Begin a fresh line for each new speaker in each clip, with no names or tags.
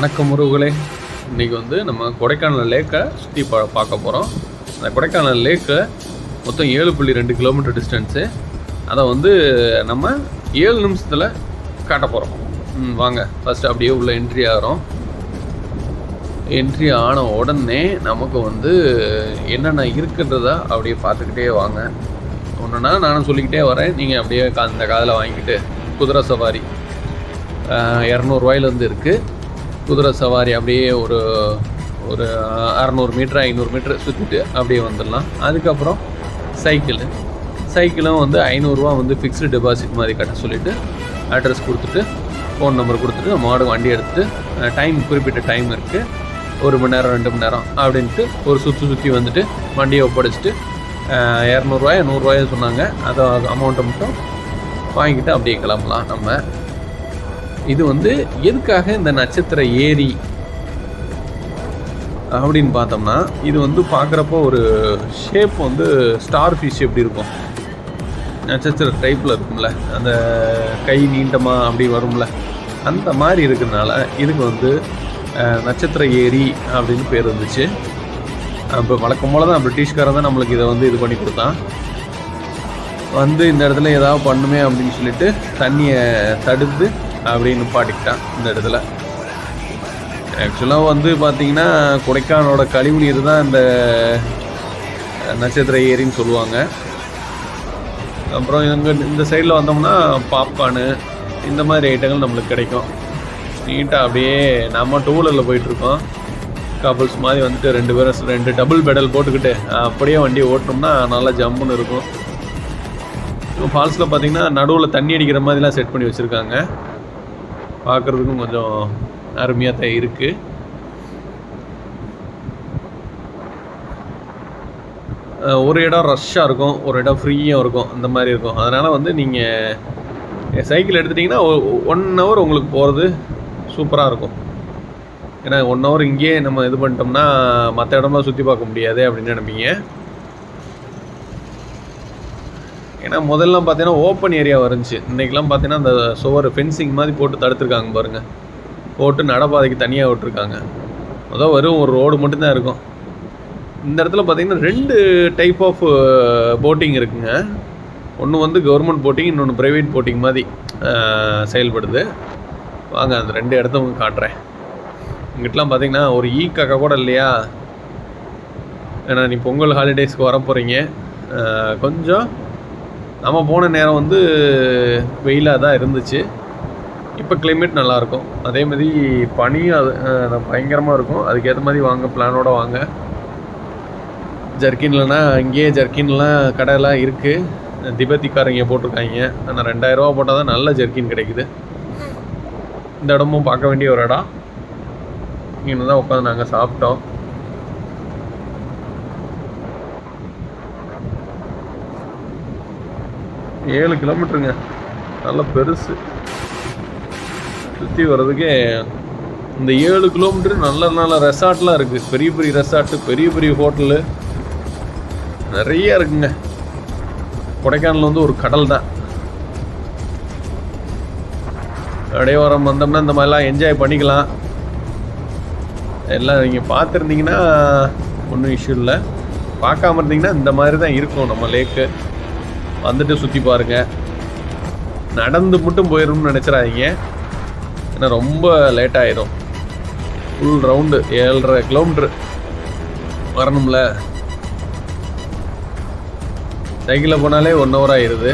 வணக்கம் உறவுகளே. இன்றைக்கி வந்து நம்ம கொடைக்கானல் லேக்கை சுற்றி பா பார்க்க போகிறோம் அந்த கொடைக்கானல் லேக்கு மொத்தம் ஏழு புள்ளி ரெண்டு கிலோமீட்டர் டிஸ்டன்ஸு. அதை வந்து நம்ம ஏழு நிமிஷத்தில் காட்ட போகிறோம் ம் வாங்க. ஃபஸ்ட்டு அப்படியே உள்ளே என்ட்ரி ஆகிறோம். என்ட்ரி ஆன உடனே நமக்கு வந்து என்னென்ன இருக்குன்றதா அப்படியே பார்த்துக்கிட்டே வாங்க. ஒன்றுனா நானும் சொல்லிக்கிட்டே வரேன். நீங்கள் அப்படியே கா- அந்த காதில் வாங்கிக்கிட்டு குதிரை சவாரி இரநூறுவாயிலேருந்து இருக்குது குதிரை சவாரி அப்படியே ஒரு ஒரு அறநூறு மீட்ரு ஐநூறு மீட்ரு சுற்றிட்டு அப்படியே வந்துடலாம். அதுக்கப்புறம் சைக்கிள். சைக்கிளும் வந்து ஐநூறுரூவா வந்து ஃபிக்ஸ்டு டெபாசிட் மாதிரி கட்ட சொல்லிவிட்டு அட்ரஸ் கொடுத்துட்டு ஃபோன் நம்பர் கொடுத்துட்டு மாடு வண்டி எடுத்துகிட்டு டைம் குறிப்பிட்ட டைம் இருக்குது ஒரு மணி நேரம் ரெண்டு மணி நேரம் அப்படின்ட்டு ஒரு சுற்றி சுற்றி வந்துட்டு வண்டியை ஒப்படைச்சிட்டு இரநூறுவாயோ நூறுரூவாயோ சொன்னாங்க. அதை அமௌண்ட்டை மட்டும் வாங்கிட்டு அப்படியே கிளம்பலாம் நம்ம. இது வந்து எதுக்காக இந்த நட்சத்திர ஏரி அப்படின்னு பார்த்தோம்னா இது வந்து பார்க்குறப்போ ஒரு ஷேப் வந்து ஸ்டார் ஃபிஷ் எப்படி இருக்கும்? நட்சத்திர டைப்பில் இருக்கும்ல. அந்த கை நீண்டமாக அப்படி வரும்ல. அந்த மாதிரி இருக்கிறதுனால இதுக்கு வந்து நட்சத்திர ஏரி அப்படின்னு பேர் வந்துச்சு. அப்போ வழக்கம் போல தான் பிரிட்டிஷ்காரன் தான் நம்மளுக்கு இதை வந்து இது பண்ணி கொடுத்தான். வந்து இந்த இடத்துல ஏதாவது பண்ணுமே அப்படின்னு சொல்லிட்டு தண்ணியை தடுத்து அப்படின்னு நிப்பாட்டிக்கிட்டான் இந்த இடத்துல. ஆக்சுவலாக வந்து பார்த்தீங்கன்னா கொடைக்கானலோட கழிவு நீர் தான் இந்த நட்சத்திர ஏரின்னு சொல்லுவாங்க. அப்புறம் இங்கே இந்த சைடில் வந்தோம்னா பாப்கார்னு இந்த மாதிரி ஐட்டங்கள் நம்மளுக்கு கிடைக்கும். நீட்டாக அப்படியே நம்ம டூ வீலரில் போயிட்டுருக்கோம். கப்புள்ஸ் மாதிரி வந்துட்டு ரெண்டு பேரும் ரெண்டு டபுள் பெடல் போட்டுக்கிட்டு அப்படியே வண்டி ஓட்டினோம்னா நல்லா ஜம்முன்னு இருக்கும். ஃபால்ஸில் பார்த்தீங்கன்னா நடுவில் தண்ணி அடிக்கிற மாதிரிலாம் செட் பண்ணி வச்சுருக்காங்க. பார்க்குறதுக்கும் கொஞ்சம் அருமையாக தான் இருக்குது ஒரு இடம் ரஷ்ஷாக இருக்கும் ஒரு இடம் ஃப்ரீயாக இருக்கும் அந்த மாதிரி இருக்கும். அதனால் வந்து நீங்கள் சைக்கிள் எடுத்துட்டிங்கன்னா ஒன் ஹவர் உங்களுக்கு போகிறது சூப்பராக இருக்கும். ஏன்னா ஒன் ஹவர் இங்கேயே நம்ம இது பண்ணிட்டோம்னா மற்ற இடம்லாம் சுற்றி பார்க்க முடியாது அப்படின்னு நினைப்பீங்க. ஏன்னா முதல்லாம் பார்த்தீங்கன்னா ஓப்பன் ஏரியா இருந்துச்சு. இன்றைக்கெலாம் பார்த்தீங்கன்னா அந்த சுவர் ஃபென்சிங் மாதிரி போட்டு தடுத்துருக்காங்க பாருங்கள் போட்டு நடைபாதைக்கு தனியாக விட்டுருக்காங்க. அதான் வெறும் ஒரு ரோடு மட்டும்தான் இருக்கும். இந்த இடத்துல பார்த்தீங்கன்னா ரெண்டு டைப் ஆஃப் போட்டிங் இருக்குங்க. ஒன்று வந்து கவர்மெண்ட் போட்டிங் இன்னொன்று ப்ரைவேட் போட்டிங் மாதிரி செயல்படுது. வாங்க அந்த ரெண்டு இடத்த உங்களுக்கு காட்டுறேன். இங்கிட்டலாம் பார்த்தீங்கன்னா ஒரு e ஈ காக்கா கூட இல்லையா? ஏன்னா நீ பொங்கல் ஹாலிடேஸ்க்கு வர போகிறீங்க கொஞ்சம் நம்ம போன நேரம் வந்து வெயிலாக தான் இருந்துச்சு. இப்போ கிளைமேட் நல்லாயிருக்கும் அதே மாதிரி பனியும் அது பயங்கரமாக இருக்கும். அதுக்கேற்ற மாதிரி வாங்க பிளானோட வாங்க. ஜர்க்கின்லனா இங்கேயே ஜர்க்கின்லாம் கடையெல்லாம் இருக்குது திபெத்திக்காரங்க போட்டிருக்காங்க. ஆனால் ரெண்டாயிரரூவா போட்டால் தான் நல்ல ஜர்க்கின் கிடைக்குது. இந்த இடமும் பார்க்க வேண்டிய ஒரு இடம். இங்கே தான் உட்காந்து நாங்கள் சாப்பிட்டோம். ஏழு கிலோமீட்டருங்க. நல்லா பெருசு. சுற்றி வர்றதுக்கே இந்த ஏழு கிலோமீட்டர் நல்ல நல்ல ரெசார்ட்லாம் இருக்குது பெரிய பெரிய ரெசார்ட்டு பெரிய பெரிய ஹோட்டலு. நிறைய இருக்குங்க. கொடைக்கானல் வந்து ஒரு கடல் தான். கடையோரம் வந்தோம்னா இந்த மாதிரிலாம் என்ஜாய் பண்ணிக்கலாம். எல்லாம் நீங்கள் பார்த்துருந்தீங்கன்னா ஒன்றும் இஷ்யூ இல்லை. பார்க்காம இருந்தீங்கன்னா இந்த மாதிரி தான் இருக்கும் நம்ம லேக்கு வந்துட்டு சுற்றி பாருங்கள் நடந்து மட்டும் போயிடும்னு நினச்சிடாதீங்க. ஏன்னா ரொம்ப லேட் ஆயிடும் ஃபுல் ரவுண்டு ஏழரை கிலோமீட்ரு வரணும்ல. சைக்கிளில் போனாலே ஒன் ஹவர் ஆயிடுது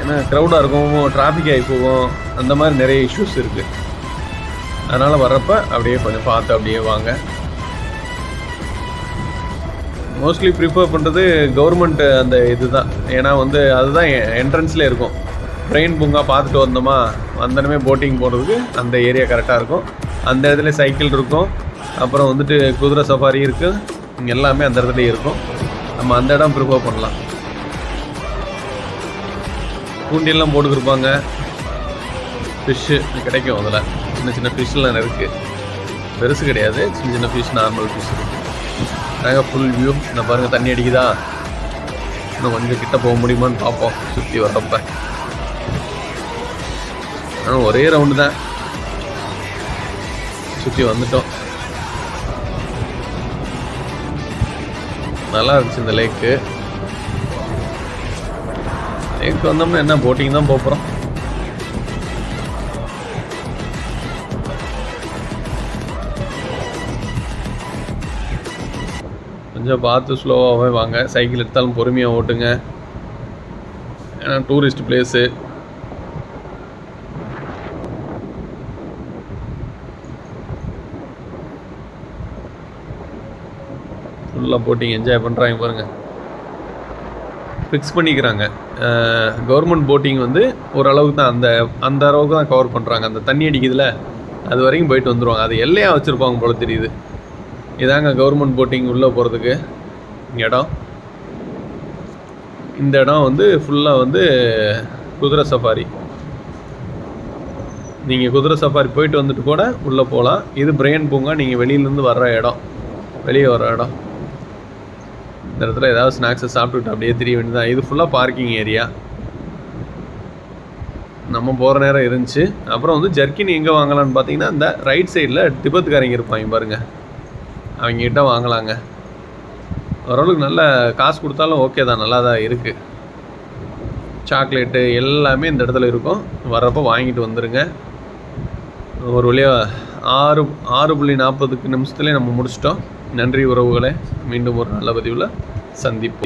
ஏன்னா க்ரௌடாக இருக்கும் டிராஃபிக் ஆகி போகும். அந்த மாதிரி நிறைய இஷ்யூஸ் இருக்குது அதனால் வர்றப்ப அப்படியே கொஞ்சம் பார்த்து அப்படியே வாங்க. மோஸ்ட்லி ப்ரிஃபர் பண்ணுறது கவர்மெண்ட் அந்த இது தான் ஏன்னா வந்து அதுதான் என்ட்ரன்ஸ்லேயே இருக்கும். ட்ரெயின் பூங்கா பார்த்துட்டு வந்தோமா வந்தனமே போட்டிங் போகிறதுக்கு அந்த ஏரியா கரெக்டாக இருக்கும். அந்த இடத்துல சைக்கிள் இருக்கும். அப்புறம் வந்துட்டு குதிரை சஃபாரி இருக்குது எல்லாமே அந்த இடத்துலையும் இருக்கும். நம்ம அந்த இடம் ப்ரிஃபர் பண்ணலாம். தூண்டியெல்லாம் போட்டுக்கிருப்பாங்க. ஃபிஷ்ஷு கிடைக்கும் அதில். சின்ன சின்ன ஃபிஷ்லாம் இருக்குது பெருசு கிடையாது. சின்ன சின்ன ஃபிஷ் நார்மல் ஃபிஷ் நாங்கள் ஃபுல் வியூ இந்த பாருங்கள் தண்ணி அடிக்குதா? இன்னும் கொஞ்சம் கிட்ட போக முடியுமான்னு பார்ப்போம் சுற்றி வர்றப்ப. ஆனால் ஒரே ரவுண்டு தான். சுற்றி வந்துட்டோம். நல்லா இருந்துச்சு இந்த லேக்கு லேக் வந்தோம்னா என்ன போட்டிங் தான் போகிறோம் கொஞ்சம் பார்த்து ஸ்லோவாகவே வாங்க. சைக்கிள் எடுத்தாலும் பொறுமையாக ஓட்டுங்க. ஏன்னா டூரிஸ்ட் பிளேஸு ஃபுல்லாக போட்டிங் என்ஜாய் பண்ணுறாங்க பாருங்கள் ஃபிக்ஸ் பண்ணிக்கிறாங்க. கவர்மெண்ட் போட்டிங் வந்து ஓரளவுக்கு தான் அந்த அந்த அளவுக்கு தான் கவர் பண்ணுறாங்க அந்த தண்ணி அடிக்குதுல அது வரைக்கும் போயிட்டு வந்துடுவாங்க அது எல்லையாக வச்சுருப்பாங்க போல தெரியுது. இதாங்க கவர்மெண்ட் போட்டிங் உள்ளே போகிறதுக்கு இடம். இந்த இடம் வந்து ஃபுல்லாக வந்து குதிரை சஃபாரி. நீங்கள் குதிரை சஃபாரி போயிட்டு வந்துட்டு கூட உள்ளே போகலாம் இது பிரெயின் பூங்கா நீங்கள் வெளியிலேருந்து வர்ற இடம். வெளியே வர்ற இடம். இந்த இடத்துல ஏதாவது ஸ்நாக்ஸை சாப்பிட்டுட்டு அப்படியே தெரிய வேண்டியதான் இது ஃபுல்லாக பார்க்கிங் ஏரியா நம்ம போகிற நேரம் இருந்துச்சு. அப்புறம் வந்து ஜர்க்கின் எங்கே வாங்கலாம்னு பார்த்தீங்கன்னா இந்த ரைட் சைடில் திபத்துக்காரங்க இருப்பாங்க பாருங்கள் அவங்கக்கிட்ட வாங்கலாங்க. ஓரளவுக்கு நல்ல காசு கொடுத்தாலும் ஓகே தான் நல்லா தான் இருக்குது சாக்லேட்டு எல்லாமே இந்த இடத்துல இருக்கும். வர்றப்போ வாங்கிட்டு வந்துடுங்க ஒரு வழியாக ஆறு ஆறு புள்ளி நாற்பதுக்கு நிமிஷத்துலேயே நம்ம முடிச்சிட்டோம். நன்றி உறவுகளே. மீண்டும் ஒரு நல்ல பதிவில் சந்திப்போம்.